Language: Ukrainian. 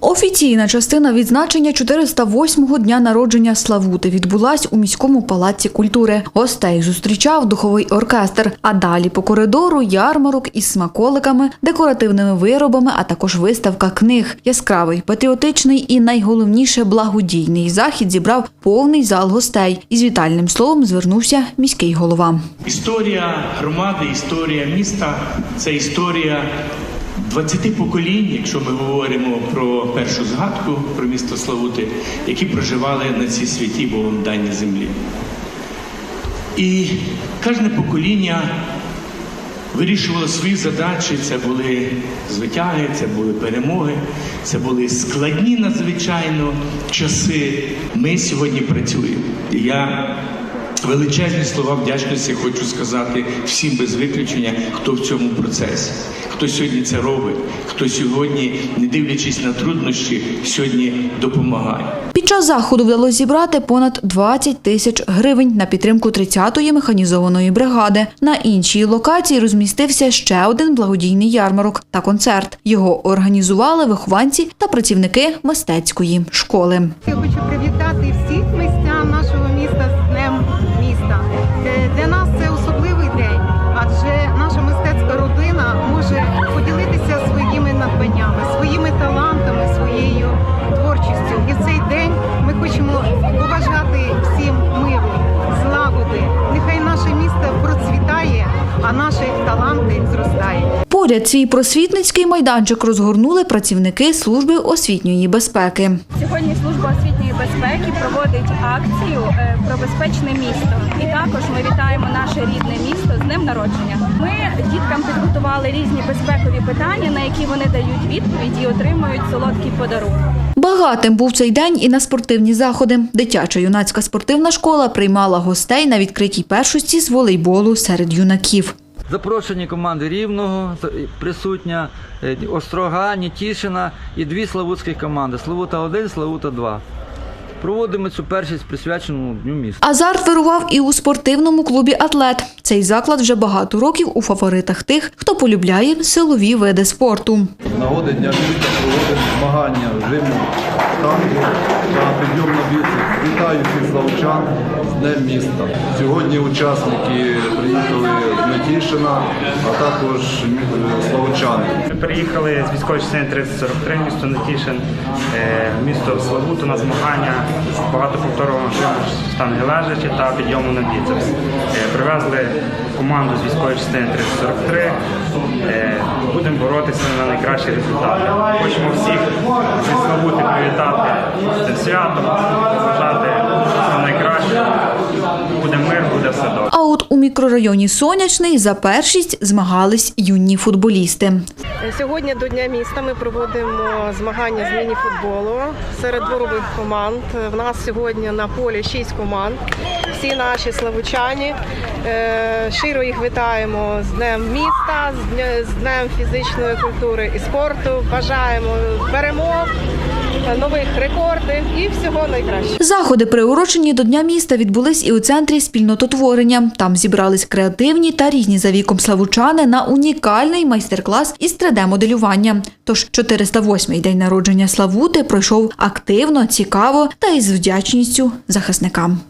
Офіційна частина відзначення 408-го дня народження Славути відбулась у міському палаці культури. Гостей зустрічав духовий оркестр. А далі по коридору ярмарок із смаколиками, декоративними виробами, а також виставка книг. Яскравий, патріотичний і найголовніше благодійний захід зібрав повний зал гостей. Із вітальним словом звернувся міський голова. Історія громади, історія міста це історія 20 поколінь, якщо ми говоримо про першу згадку про місто Славути, які проживали на цій святій Богом даній землі. І кожне покоління вирішувало свої задачі. Це були звитяги, це були перемоги, це були складні надзвичайно часи. Ми сьогодні працюємо. Я величезні слова вдячності хочу сказати всім без виключення, хто в цьому процесі, хто сьогодні це робить, хто сьогодні, не дивлячись на труднощі, сьогодні допомагає. Під час заходу вдалося зібрати понад 20 тисяч гривень на підтримку 30-ї механізованої бригади. На іншій локації розмістився ще один благодійний ярмарок та концерт. Його організували вихованці та працівники мистецької школи. Я хочу привітати Поряд свій просвітницький майданчик розгорнули працівники служби освітньої безпеки. Сьогодні служба освітньої безпеки проводить акцію е, про безпечне місто. І також ми вітаємо наше рідне місто з днем народження. Ми діткам підготували різні безпекові питання, на які вони дають відповіді і отримують солодкий подарунок. Багатим був цей день і на спортивні заходи. Дитяча юнацька спортивна школа приймала гостей на відкритій першості з волейболу серед юнаків. Запрошені команди Рівного присутня, е, Острога, Нітішина і дві славутських команди Славута 1, Славута 2. Проводимо цю першість присвячену Дню міста. Азарт вирував і у спортивному клубі Атлет. Цей заклад вже багато років у фаворитах тих, хто полюбляє силові види спорту. Нагоди Дня міста проводимо змагання в жиму танку та підйом на біцепс. Вітаю всіх славчан з Днем міста. Сьогодні учасники приїхали з Метішина, а також славчани. Ми приїхали з військової частини 3043, місто Нетішин, е, місто Славуту на змагання з багатоповторного штанги лежачі та підйому на біцепс. Привезли команду з військової частини 3043. Е, Будемо боротися на найкращі результати. Хочемо всіх зі Славути привітати цим святом, побажати всього найкращого. Буде мир, буде все добре. А от у мікрорайоні Сонячний за першість змагались юні футболісти. Сьогодні до Дня міста ми проводимо змагання з міні-футболу серед дворових команд. В нас сьогодні на полі шість команд. Всі наші славучані. Е, Щиро їх вітаємо з Днем міста, з Днем фізичної культури і спорту. Бажаємо перемог, нових рекордів і всього найкращого. Заходи, приурочені до Дня міста, відбулись і у центрі спільнототворення. Там зібрались креативні та різні за віком славучани на унікальний майстер-клас із 3D-моделювання. Тож 408-й день народження Славути пройшов активно, цікаво та із вдячністю захисникам.